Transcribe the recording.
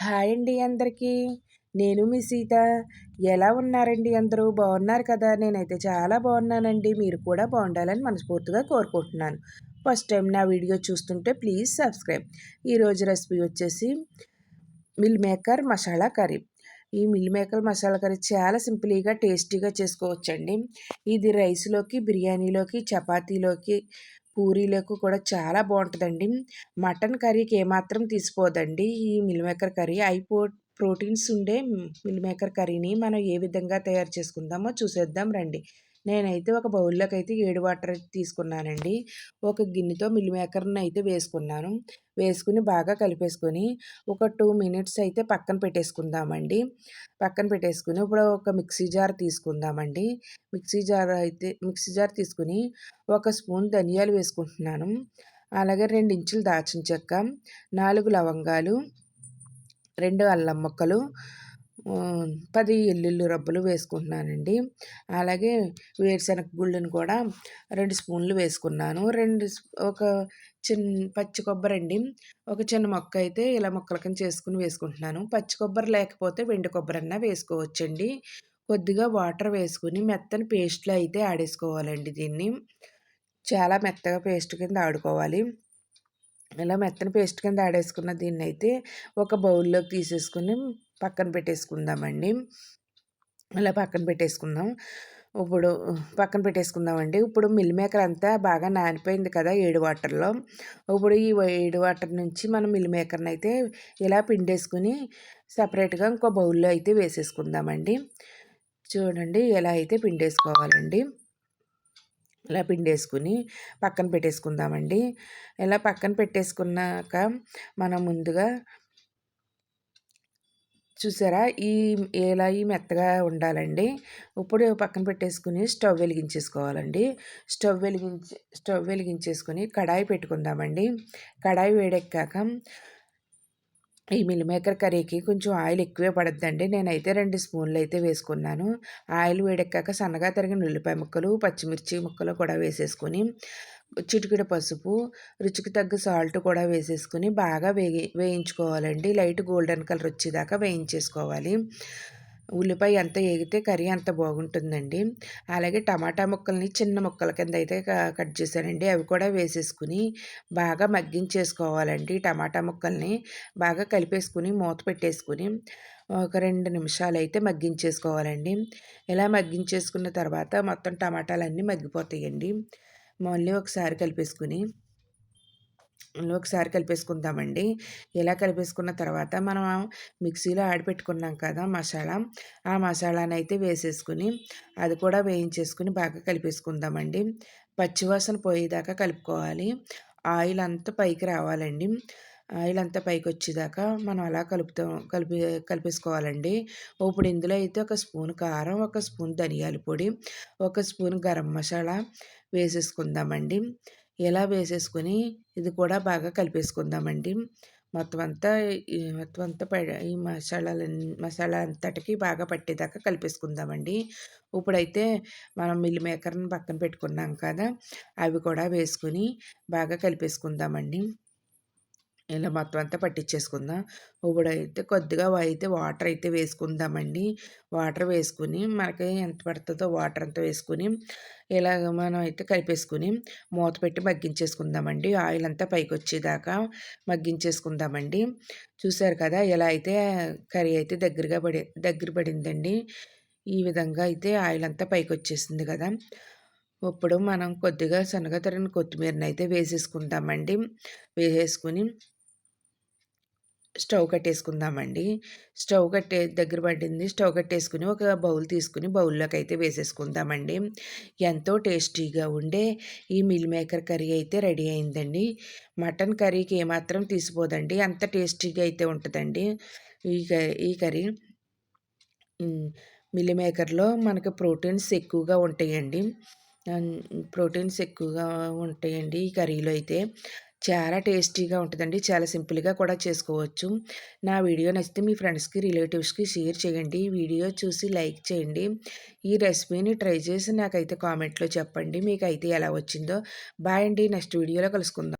Hi అండి అందరికీ. నేను మీ సీత. ఎలా ఉన్నారండి అందరూ? బాగున్నారు కదా? నేనైతే చాలా బాగున్నానండి. మీరు కూడా బాగుండాలని మనస్ఫూర్తిగా కోరుకుంటున్నాను. ఫస్ట్ టైం నా వీడియో చూస్తుంటే ప్లీజ్ సబ్స్క్రైబ్. ఈరోజు రెసిపీ వచ్చేసి మిల్ మేకర్ మసాలా కర్రీ. ఈ మిల్ మేకర్ మసాలా కర్రీ చాలా సింపుల్గా టేస్టీగా చేసుకోవచ్చండి. ఇది రైస్లోకి బిర్యానీలోకి చపాతీలోకి పూరీలకు కూడా చాలా బాగుంటుందండి. మటన్ కర్రీకి ఏమాత్రం తీసిపోదండి ఈ మిల్మేకర్ కర్రీ అయిపో ప్రోటీన్స్ ఉండే మిల్మేకర్ కర్రీని మనం ఏ విధంగా తయారు చేసుకుందామో చూసేద్దాం రండి. నేనైతే ఒక బౌల్లోకి అయితే ఏడు వాటర్ తీసుకున్నానండి. ఒక గిన్నెతో మిల్ మేకర్ని అయితే వేసుకున్నాను. వేసుకుని బాగా కలిపేసుకొని ఒక టూ మినిట్స్ అయితే పక్కన పెట్టేసుకుందామండి. పక్కన పెట్టేసుకుని ఇప్పుడు ఒక మిక్సీ జార్ తీసుకుందామండి. మిక్సీ జార్ అయితే మిక్సీ జార్ తీసుకుని ఒక స్పూన్ ధనియాలు వేసుకుంటున్నాను. అలాగే రెండు ఇంచులు దాచిన చెక్క నాలుగు లవంగాలు రెండు అల్లం ముక్కలు పది ఎల్లుల్లి రబ్బలు వేసుకుంటున్నానండి. అలాగే వేరుశనగ గుళ్ళను కూడా రెండు స్పూన్లు వేసుకున్నాను. రెండు ఒక చిన్న పచ్చి కొబ్బరి అండి. ఒక చిన్న మొక్క అయితే ఇలా మొక్కల కింద చేసుకుని వేసుకుంటున్నాను. పచ్చి కొబ్బరి లేకపోతే వెండి కొబ్బరి అన్నా వేసుకోవచ్చండి. కొద్దిగా వాటర్ వేసుకుని మెత్తని పేస్ట్లో అయితే ఆడేసుకోవాలండి దీన్ని. చాలా మెత్తగా పేస్ట్ కింద ఆడుకోవాలి. ఇలా మెత్తని పేస్ట్ కింద ఆడేసుకున్న దీన్ని అయితే ఒక బౌల్లోకి తీసేసుకుని పక్కన పెట్టేసుకుందామండి. అలా పక్కన పెట్టేసుకుందాం. ఇప్పుడు పక్కన పెట్టేసుకుందామండి. ఇప్పుడు మిల్ మేకర్ అంతా బాగా నానిపోయింది కదా ఏడు వాటర్లో. ఇప్పుడు ఈ ఏడు వాటర్ నుంచి మనం మిల్ మేకర్ని అయితే ఇలా పిండేసుకుని సపరేట్గా ఇంకో బౌల్లో అయితే వేసేసుకుందామండి. చూడండి ఎలా అయితే పిండేసుకోవాలండి. ఇలా పిండేసుకుని పక్కన పెట్టేసుకుందామండి. ఇలా పక్కన పెట్టేసుకున్నాక మనం ముందుగా చూసారా? ఈ ఈ మెత్తగా ఉండాలండి? ఇప్పుడు పక్కన పెట్టేసుకుని స్టవ్ వెలిగించేసుకోవాలండి. స్టవ్ వెలిగించి స్టవ్ వెలిగించేసుకుని కడాయి పెట్టుకుందామండి. కడాయి వేడెక్కాక ఈ మిల్ మేకర్ కర్రీకి కొంచెం ఆయిల్ ఎక్కువే పడద్దండి. నేనైతే రెండు స్పూన్లు అయితే వేసుకున్నాను. ఆయిల్ వేడెక్కాక సన్నగా తరిగిన ఉల్లిపాయ ముక్కలు పచ్చిమిర్చి ముక్కలు కూడా వేసేసుకొని చిటికెడు పసుపు రుచికి తగ్గ సాల్ట్ కూడా వేసేసుకుని బాగా వేగి వేయించుకోవాలండి. లైట్ గోల్డెన్ కలర్ వచ్చేదాకా వేయించేసుకోవాలి. ఉల్లిపాయ ఎంత వేగితే కర్రీ అంత బాగుంటుందండి. అలాగే టమాటా ముక్కల్ని చిన్న ముక్కల కింద అయితే కట్ చేశానండి. అవి కూడా వేసేసుకుని బాగా మగ్గించేసుకోవాలండి. టమాటా ముక్కల్ని బాగా కలిపేసుకుని మూత పెట్టేసుకుని ఒక రెండు నిమిషాలు అయితే మగ్గించేసుకోవాలండి. ఇలా మగ్గించేసుకున్న తర్వాత మొత్తం టమాటాలన్నీ మగ్గిపోతాయండి. మళ్ళీ ఒకసారి కలిపేసుకుని ఒకసారి కలిపేసుకుందామండి ఇలా కలిపేసుకున్న తర్వాత మనం మిక్సీలో ఆడిపెట్టుకున్నాం కదా మసాలా ఆ మసాలాని అయితే వేసేసుకుని అది కూడా వేయించేసుకుని బాగా కలిపేసుకుందామండి. పచ్చివాసన పోయేదాకా కలుపుకోవాలి. ఆయిల్ అంతా పైకి రావాలండి. ఆయిల్ అంతా పైకి వచ్చేదాకా మనం అలా కలుపుతాం కలిపి కలిపేసుకోవాలండి. ఇప్పుడు ఇందులో అయితే ఒక స్పూన్ కారం ఒక స్పూన్ ధనియాల పొడి ఒక స్పూన్ గరం మసాలా వేసేసుకుందామండి. ఇలా వేసేసుకొని ఇది కూడా బాగా కలిపేసుకుందామండి. మొత్తం అంతా మొత్తం అంతా ఈ మసాలాల మసాలా అంతటికి బాగా పట్టేదాకా కలిపేసుకుందామండి. ఇప్పుడైతే మనం మిల్ మేకర్ని పక్కన పెట్టుకున్నాం కదా అవి కూడా వేసుకుని బాగా కలిపేసుకుందామండి. ఇలా మొత్తం అంతా పట్టించేసుకుందాం ఇప్పుడైతే కొద్దిగా అయితే వాటర్ అయితే వేసుకుందామండి. వాటర్ వేసుకుని మనకి ఎంత పడుతుందో వాటర్ అంతా వేసుకుని ఇలాగ మనం అయితే కలిపేసుకుని మూత పెట్టి మగ్గించేసుకుందామండి. ఆయిల్ అంతా పైకి వచ్చేదాకా మగ్గించేసుకుందామండి. చూసారు కదా ఇలా అయితే కర్రీ అయితే దగ్గరగా పడి దగ్గర పడిందండి. ఈ విధంగా అయితే ఆయిల్ అంతా పైకి వచ్చేసింది కదా. ఇప్పుడు మనం కొద్దిగా సన్నగా తరిగిన కొత్తిమీరని అయితే వేసేసుకుంటామండి వేసేసుకుని స్టవ్ కట్టేసుకుందామండి. స్టవ్ కట్టే దగ్గర పడింది. స్టవ్ కట్టేసుకుని ఒక బౌల్ తీసుకుని బౌల్లోకి అయితే వేసేసుకుందామండి. ఎంతో టేస్టీగా ఉండే ఈ మిల్ మేకర్ కర్రీ అయితే రెడీ అయిందండి. మటన్ కర్రీకి ఏమాత్రం తీసిపోదండి. అంత టేస్టీగా అయితే ఉంటుందండి. ఈ ఈ కర్రీ మిల్ మేకర్లో మనకు ప్రోటీన్స్ ఎక్కువగా ఉంటాయండి. ప్రోటీన్స్ ఎక్కువగా ఉంటాయండి ఈ కర్రీలో అయితే. చాలా టేస్టీగా ఉంటుందండి. చాలా సింపుల్గా కూడా చేసుకోవచ్చు. నా వీడియో నచ్చితే మీ ఫ్రెండ్స్కి రిలేటివ్స్కి షేర్ చేయండి. వీడియో చూసి లైక్ చేయండి. ఈ రెసిపీని ట్రై చేసి నాకైతే కామెంట్లో చెప్పండి. మీకు అయితే ఎలా వచ్చిందో. బాయ్ అండి. నెక్స్ట్ వీడియోలో కలుసుకుందాం.